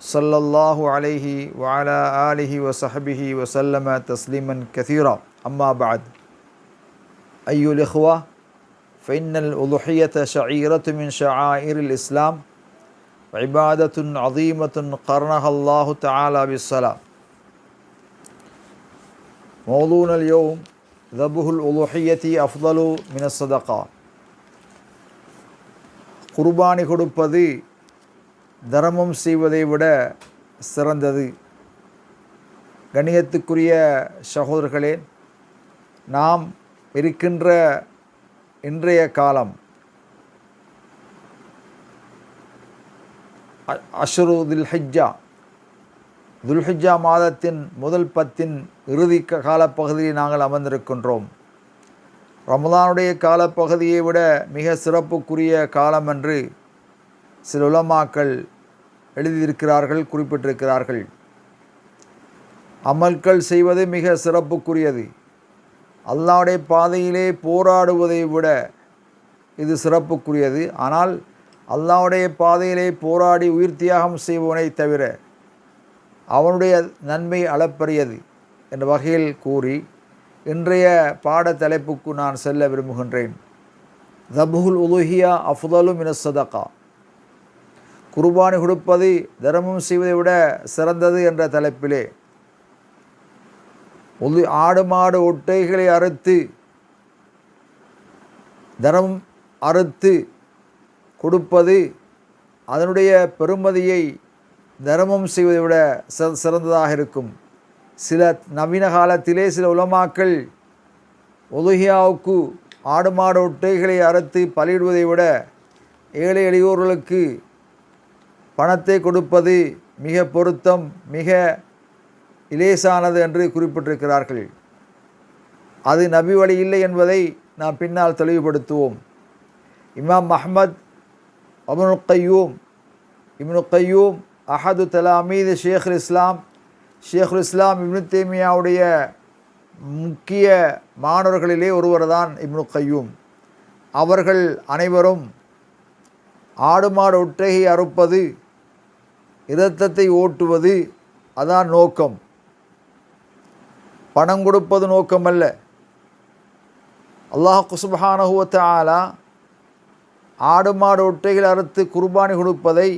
صلى الله عليه وعلى آله وصحبه وسلم تسليما كثيرا. أما بعد أيها الإخوة فإن الأضحية شعيرة من شعائر الإسلام وعبادة عظيمة قرنها الله تعالى بالصلاة. موضوعنا اليوم ذبح الأضحية أفضل من الصدقات قربان കൊടുപ്പത് தர்மம் செய்வதை விட சிறந்தது. கணியத்துக்குரிய சகோதரர்களே நாம் இருக்கின்ற இன்றைய காலம் அஷ்ரு துல்ஹிஜா துல்ஹிஜா மாதத்தின் முதல் பத்தின் இறுதி காலப்பகுதியில் நாங்கள் அமர்ந்திருக்கின்றோம். ரமதானுடைய காலப்பகுதியை விட மிக சிறப்புக்குரிய காலம் என்று சில உலமாக்கள் எழுதியிருக்கிறார்கள் குறிப்பிட்டிருக்கிறார்கள். அமல்கள் செய்வது மிக சிறப்புக்குரியது. அல்லாவுடைய பாதையிலே போராடுவதை விட இது சிறப்புக்குரியது. ஆனால் அல்லாவுடைய பாதையிலே போராடி உயிர் தியாகம் செய்பவனை தவிர அவனுடைய நன்மை அளப்பரியது என்ற வகையில் கூறி இன்றைய பாட தலைப்புக்கு நான் செல்ல விரும்புகின்றேன். தபுல் உலுஹியா அஃதலு மின சதகா. குர்பானி கொடுப்பது தர்மம் செய்வதை விட சிறந்தது என்ற தலைப்பிலே. உலு ஆடு மாடு ஒட்டைகளை அறுத்து தர்மம் அறுத்து கொடுப்பது அதனுடைய பெருமதியை தர்மம் செய்வதை விட சிற- சிறந்ததாக இருக்கும். சில நவீன காலத்திலே சில உலமாக்கள் ஒதுகியாவுக்கு ஆடு மாடு ஒட்டைகளை அறுத்து பலியிடுவதை விட ஏழை எளியோர்களுக்கு பணத்தை கொடுப்பது மிக பொருத்தம் மிக இலேசானது என்று குறிப்பிட்டிருக்கிறார்கள். அது நபி வழி இல்லை என்பதை நாம் பின்னால் தெளிவுபடுத்துவோம். இமாம் அஹ்மத் அபுல் கையூம் இப்னு கையூம் அஹது தலாமீது ஷேഖுல் இஸ்லாம் ஷேഖுல் இஸ்லாம் இப்னு தேமியாவுடைய முக்கிய மாணவர்களிலே ஒருவர் தான் இப்னு கையூம். அவர்கள் அனைவரும் ஆடு மாடு ஒட்டகை அறுப்பது இரத்தத்தை ஓட்டுவது அதான் நோக்கம். பணம் கொடுப்பது நோக்கமல்ல. அல்லாஹ் குசுபஹானஹுவத்த ஆலா ஆடு மாடு ஒட்டைகள் அறுத்து குர்பானி கொடுப்பதை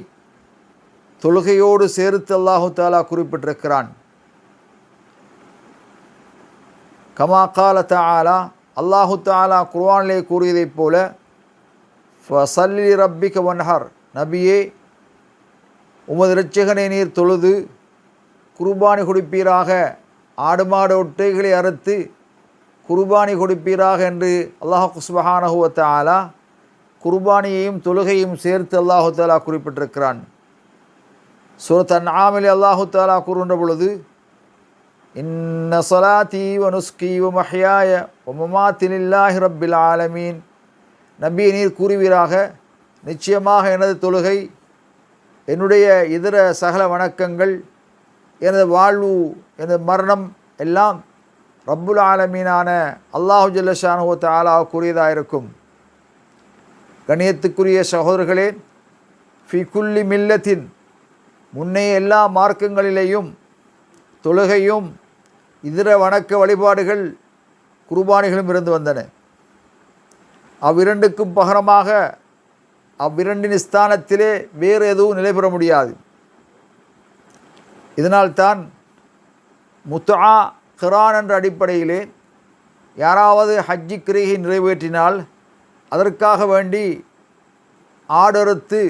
தொழுகையோடு சேர்த்து அல்லாஹு தாலா குறிப்பிட்டிருக்கிறான். கமா கால தாலா அல்லாஹு தாலா குர்வானிலே கூறியதைப் போல ஃபசல்லி ரப்பிக வன்ஹர். நபியே உமது இரட்சகனை நீர் தொழுது குர்பானி கொடுப்பீராக. ஆடு மாடு ஒட்டைகளை அறுத்து குர்பானி கொடுப்பீராக என்று அல்லாஹ் சுபஹானஹு ஆலா தஆலா குர்பானியையும் தொழுகையும் சேர்த்து அல்லாஹு தாலா குறிப்பிட்டிருக்கிறான். சூரத் அன்ஆமில் அல்லாஹு தாலா கூறுகின்ற பொழுது இன்ன ஸலாத்தி வ நுஸ்கி வ மஹ்யாய வ ரப்பில் ஆலமீன். நபியை நீர் கூறுவீராக நிச்சயமாக எனது தொழுகை என்னுடைய இதர சகல வணக்கங்கள் எனது வாழ்வு எனது மரணம் எல்லாம் ரப்புல் ஆலமீனான அல்லாஹு ஜல்லஷானுவத்த ஆலாவுக்குரியதாக இருக்கும். கணியத்துக்குரிய சகோதரர்களே ஃபிகுல்லி மில்லத்தின் முன்னைய எல்லா மார்க்கங்களிலேயும் தொழுகையும் இதர வணக்க வழிபாடுகள் குர்பானிகளும் இருந்து வந்தன. அவ்விரண்டுக்கும் பகரமாக அவ்விரண்டின் ஸ்தானத்திலே வேறு எதுவும் நிலை பெற முடியாது. இதனால்தான் முத்தா கிரான் என்ற அடிப்படையிலே யாராவது ஹஜ்ஜி கிரிகை நிறைவேற்றினால் அதற்காக வேண்டி ஆடறுத்து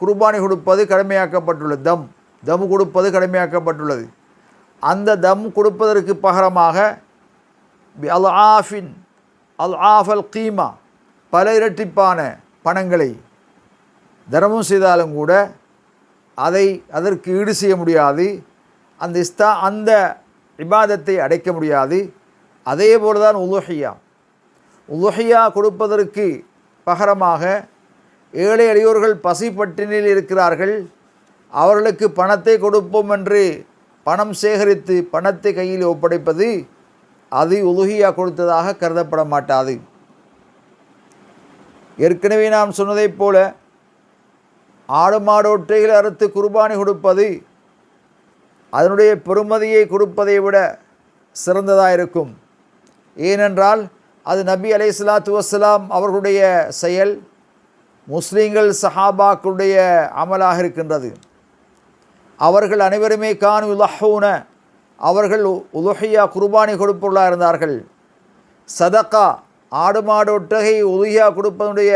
குர்பானி கொடுப்பது கடமையாக்கப்பட்டுள்ளது. தம் தம் கொடுப்பது கடமையாக்கப்பட்டுள்ளது. அந்த தம் கொடுப்பதற்கு பகரமாக அல் ஆஃபின் அல் ஆஃபல் கீமா பல இரட்டிப்பான பணங்களை தர்மம் செய்தாலும் கூட அதை அதற்கு ஈடு செய்ய முடியாது. அந்த இஸ்தா அந்த விவாதத்தை அடைக்க முடியாது. அதே போல தான் உலுஹியா. உலுஹியா கொடுப்பதற்கு பகரமாக ஏழை எளியோர்கள் பசி பட்டினியில் இருக்கிறார்கள். அவர்களுக்கு பணத்தை கொடுப்போம் என்று பணம் சேகரித்து பணத்தை கையில் ஒப்படைப்பது அது உலுகியா கொடுத்ததாக கருதப்பட மாட்டாது. ஏற்கனவே நாம் சொன்னதைப் போல ஆடு மாடு ஒற்றைகளை அறுத்து குர்பானி கொடுப்பது அதனுடைய பெருமதியை கொடுப்பதை விட சிறந்ததாக இருக்கும். ஏனென்றால் அது நபி அலை சலாத்து வசலாம் அவர்களுடைய செயல் முஸ்லீம்கள் சஹாபாக்களுடைய அமலாக இருக்கின்றது. அவர்கள் அனைவருமே கான் உலஹூன அவர்கள் உலுஹியா குர்பானி கொடுப்பவர்களாக இருந்தார்கள். சதக்கா ஆடு மாடு ஒட்டகை உலுஹியா கொடுப்பதனுடைய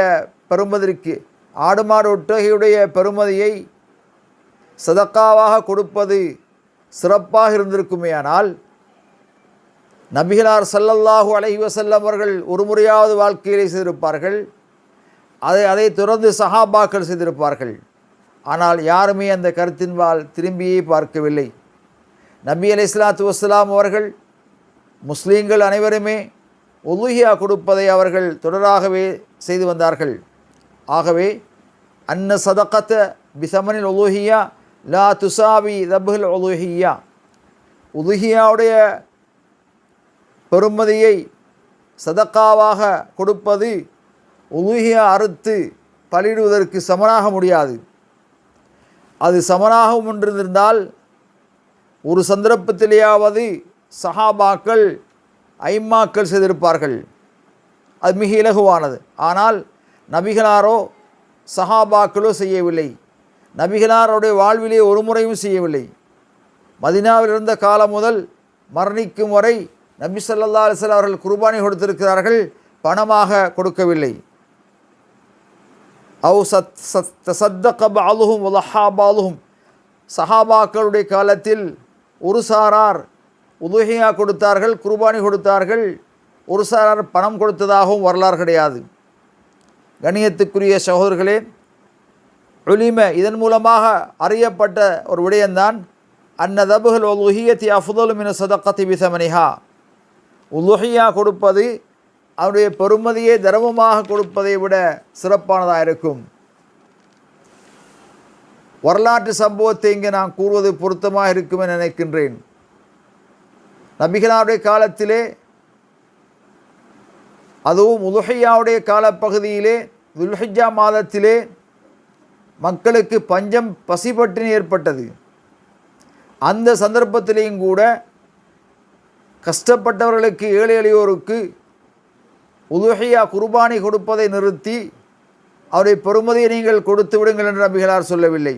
பெறுமதிக்கு ஆடு மாடு ஒட்டகையுடைய பெறுமதியை சதக்காவாக கொடுப்பது சிறப்பாக இருந்திருக்குமேயானால் நபிகளார் சல்லல்லாஹு அலைஹி வசல்லம் அவர்கள் ஒரு முறையாவது வாழ்க்கையிலே செய்திருப்பார்கள். அதை அதை தொடர்ந்து சஹாபாக்கள் செய்திருப்பார்கள். ஆனால் யாருமே அந்த கருத்தின்பால் திரும்பியே பார்க்கவில்லை. நபி அலி இஸ்லாத்து வஸ்லாம் அவர்கள் முஸ்லீம்கள் அனைவருமே உலுஹியா கொடுப்பதை அவர்கள் தொடராகவே செய்து வந்தார்கள். ஆகவே அன்ன சதக்கத்த பிசமனில் உலுஹியா லா துசாவி தபுல் உலுஹியா. உலுஹியாவுடைய பெருமதியை சதக்காவாக கொடுப்பது உலுஹியா அறுத்து பலிடுவதற்கு சமனாக முடியாது. அது சமனாகவும் ஒன்றிருந்தால் ஒரு சந்தர்ப்பத்திலேயாவது சஹாபாக்கள் ஐம்மாக்கள் செய்திருப்பார்கள். அது மிக இலகுவானது. ஆனால் நபிகளாரோ சஹாபாக்களோ செய்யவில்லை. நபிகளாருடைய வாழ்விலே ஒரு முறையும் செய்யவில்லை. மதினாவில் இருந்த காலம் முதல் மரணிக்கும் வரை நபி ஸல்லல்லாஹு அலைஹி அவர்கள் குர்பானி கொடுத்திருக்கிறார்கள். பணமாக கொடுக்கவில்லை. அவு சத் சத் தசத்தக பாலுகும் உலஹா சஹாபாக்களுடைய காலத்தில் ஒரு சாரார் உதுகையா கொடுத்தார்கள் குர்பானி கொடுத்தார்கள் ஒரு சாரார் பணம் கொடுத்ததாகவும் வரலாறு கிடையாது. கணியத்துக்குரிய சகோதரர்களே ஒலிம இதன் மூலமாக அறியப்பட்ட ஒரு விடயம்தான் அன்னதபுகள் உலுஹியத்தி அஃபுதலுமின சதக்கத்தி விசமணிஹா உலுஹியா கொடுப்பது அவருடைய பெருமதியை தர்மமாக கொடுப்பதை விட சிறப்பானதாக இருக்கும். வரலாற்று சம்பவத்தை இங்கே நான் கூறுவது பொருத்தமாக இருக்கும் என நினைக்கின்றேன். நபிகளாருடைய காலத்திலே அதுவும் உலுஹையாவுடைய காலப்பகுதியிலே துல்ஹிஜா மாதத்திலே மக்களுக்கு பஞ்சம் பசிபட்டினி ஏற்பட்டது. அந்த சந்தர்ப்பத்திலேயும் கூட கஷ்டப்பட்டவர்களுக்கு ஏழை எளியோருக்கு உதுஹையா குர்பானி கொடுப்பதை நிறுத்தி அவருடைய பெருமதியை நீங்கள் கொடுத்து விடுங்கள் என்று நபிகளார் சொல்லவில்லை.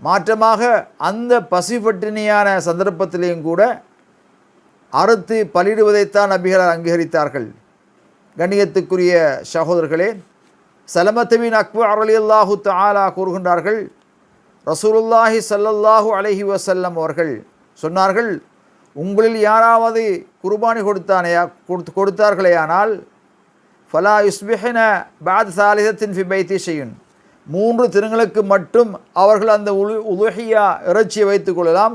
மாற்றமாக அந்த பசிபட்டினியான சந்தர்ப்பத்திலேயும் கூட அறுத்து பலிடுவதைத்தான் நபிகளார் அங்கீகரித்தார்கள். கண்ணியத்துக்குரிய சகோதரர்களே சலமத்துவின் அக்பர் அருளி அல்லாஹு தாலா கூறுகின்றார்கள் ரசூலுல்லாஹி சல்லல்லாஹு அலஹி வசல்லம் அவர்கள் சொன்னார்கள் உங்களில் யாராவது குர்பானி கொடுத்தானையா கொடுத்து கொடுத்தார்களேயானால் ஃபலா யுஸ்பிஹின பாத் சாலிதத்தின் ஃபி பைத்தி செய்யும் மூன்று திருங்களுக்கு மட்டும் அவர்கள் அந்த உலு உலுஹியா இறைச்சியை வைத்துக் கொள்ளலாம்.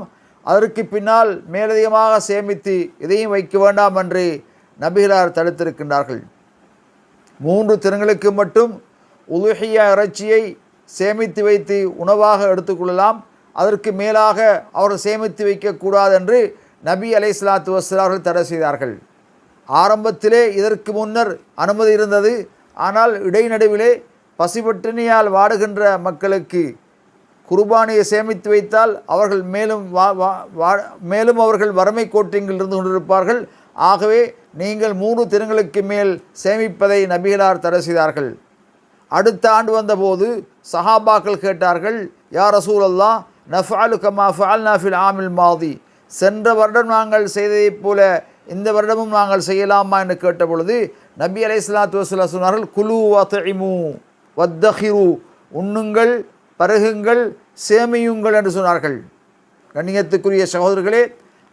அதற்கு பின்னால் மேலதிகமாக சேமித்து இதையும் வைக்க வேண்டாம் என்று நபிகளார் தடுத்திருக்கின்றார்கள். மூன்று தினங்களுக்கு மட்டும் உலுஹியா இறைச்சியை சேமித்து வைத்து உணவாக எடுத்துக்கொள்ளலாம் அதற்கு மேலாக அவர் சேமித்து வைக்கக்கூடாது என்று நபி அலை சலாத்து தடை செய்தார்கள். ஆரம்பத்திலே இதற்கு முன்னர் அனுமதி இருந்தது. ஆனால் இடைநடுவிலே பசிபட்டினியால் வாடுகின்ற மக்களுக்கு குர்பானியை சேமித்து வைத்தால் அவர்கள் மேலும் வா வா வா மேலும் அவர்கள் வறுமை கோட்டிங்கில் இருந்து கொண்டிருப்பார்கள். ஆகவே நீங்கள் மூன்று தினங்களுக்கு மேல் சேமிப்பதை நபிகளார் தடை செய்தார்கள். அடுத்த ஆண்டு வந்தபோது சஹாபாக்கள் கேட்டார்கள் யார் ரசூல் அல்லா நஃபாலு கமா ஃபால் நாஃபில் ஆமில் மாதி. சென்ற வருடம் நாங்கள் செய்ததைப் போல இந்த வருடமும் நாங்கள் செய்யலாமா? என்று கேட்ட பொழுது நபி அலை சலாத்து வசூலா சொன்னார்கள் குலு வத்தைமு வத்தஹிரு. உண்ணுங்கள் பருகுங்கள் சேமியுங்கள் என்று சொன்னார்கள். கண்ணியத்துக்குரிய சகோதரர்களே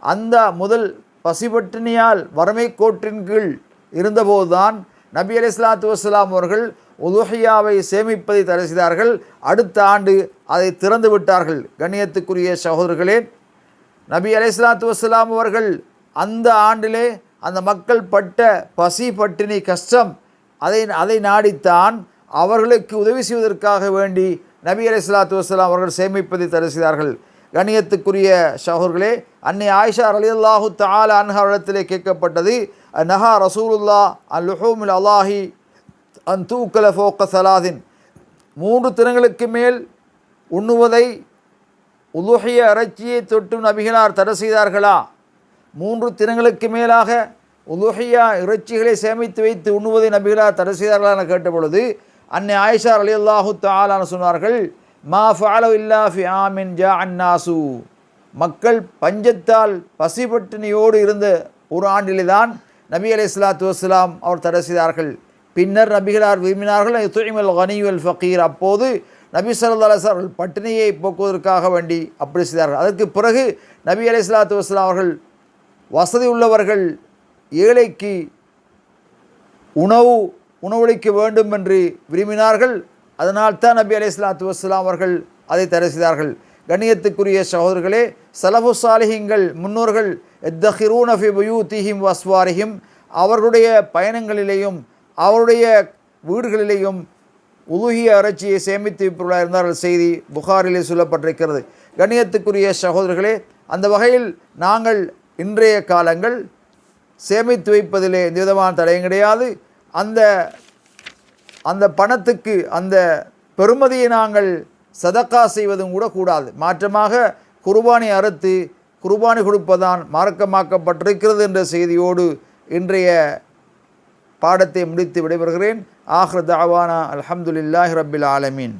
அந்த முதல் பசிபட்டினியால் வறுமை கோட்டின் கீழ் இருந்தபோதுதான் நபி அலி இஸ்லாத்து வஸ்லாம் அவர்கள் உதுஹியாவை சேமிப்பதை தடை செய்தார்கள். அடுத்த ஆண்டு அதை திறந்து விட்டார்கள். கண்ணியத்துக்குரிய சகோதரர்களே நபி அலைஹிஸ்ஸலாத்து வஸ்ஸலாம் அவர்கள் அந்த ஆண்டிலே அந்த மக்கள் பட்ட பசி பட்டினி கஷ்டம் அதை அதை நாடித்தான் அவர்களுக்கு உதவி செய்வதற்காக வேண்டி நபி அலைஹிஸ்ஸலாத்து வஸ்ஸலாம் அவர்கள் சேமிப்பதை தடை செய்தார்கள் கணியத்துக்குரிய ஷஹூர்களே அன்னை ஆயிஷா ரலியல்லாஹு தஆலா அன்ஹா இடத்திலே கேட்கப்பட்டது நஹா ரசூலுல்லா அல் லுஹூமில் அல்லாஹி அன் தூக்கல ஃபோக்க சலாதின் மூன்று தினங்களுக்கு மேல் உண்ணுவதை உலுகிய இறைச்சியை தொட்டு நபிகளார் தடை செய்தார்களா? மூன்று தினங்களுக்கு மேலாக உலுஹியா இறைச்சிகளை சேமித்து வைத்து உண்ணுவதை நபிகளார் தடை செய்தார்களா என கேட்ட பொழுது அன்னை ஆயிஷா அலி அல்லாஹு தாலான்னு சொன்னார்கள் மா ஃபாலோ இல்லா ஃபி ஆமின் ஜா அன்னாசு மக்கள் பஞ்சத்தால் பசிபட்டினியோடு இருந்த ஒரு ஆண்டிலே தான் நபி அலி இஸ்லாத்து வஸ்லாம் அவர் தடை செய்தார்கள். பின்னர் நபிகளார் விரும்பினார்கள் துய்மல் கனிவல் ஃபக்கீர் அப்போது நபி சல்லா அலிஸ்லாம் அவர்கள் பட்டினியை போக்குவதற்காக வேண்டி அப்படி செய்தார்கள். அதற்கு பிறகு நபி அலி இஸ்லாத்து வஸ்லாம் அவர்கள் வசதி உள்ளவர்கள் ஏழைக்கு உணவு உணவளிக்க வேண்டும் என்று விரும்பினார்கள். அதனால் தான் நபி அலி இஸ்லாத்து வஸ்லாம் அவர்கள் அதை தடை செய்தார்கள். கண்ணியத்துக்குரிய சகோதரர்களே சலபு சாலிஹிங்கள் முன்னோர்கள் எத்தஹிரூன் அஃபி பயூத்திஹிம் வஸ்வாரிஹிம் அவர்களுடைய பயணங்களிலேயும் அவருடைய வீடுகளிலேயும் உலுகிய இறைச்சியை சேமித்து வைப்பவர்களாக இருந்தார்கள் செய்தி புகாரிலே சொல்லப்பட்டிருக்கிறது. கண்ணியத்துக்குரிய சகோதரர்களே அந்த வகையில் நாங்கள் இன்றைய காலங்கள் சேமித்து வைப்பதிலே எந்த விதமான தடையும் கிடையாது. அந்த அந்த பணத்துக்கு அந்த பெறுமதியை நாங்கள் சதக்கா செய்வதும் கூட கூடாது. மாற்றமாக குர்பானி அறுத்து குர்பானி கொடுப்பதான் மார்க்கமாக்கப்பட்டிருக்கிறது என்ற செய்தியோடு இன்றைய பாடத்தை முடித்து விடைபெறுகிறேன். ஆஹ்ர தாவானா அல்ஹம்துலில்லாஹி ரபில் ஆலமீன்.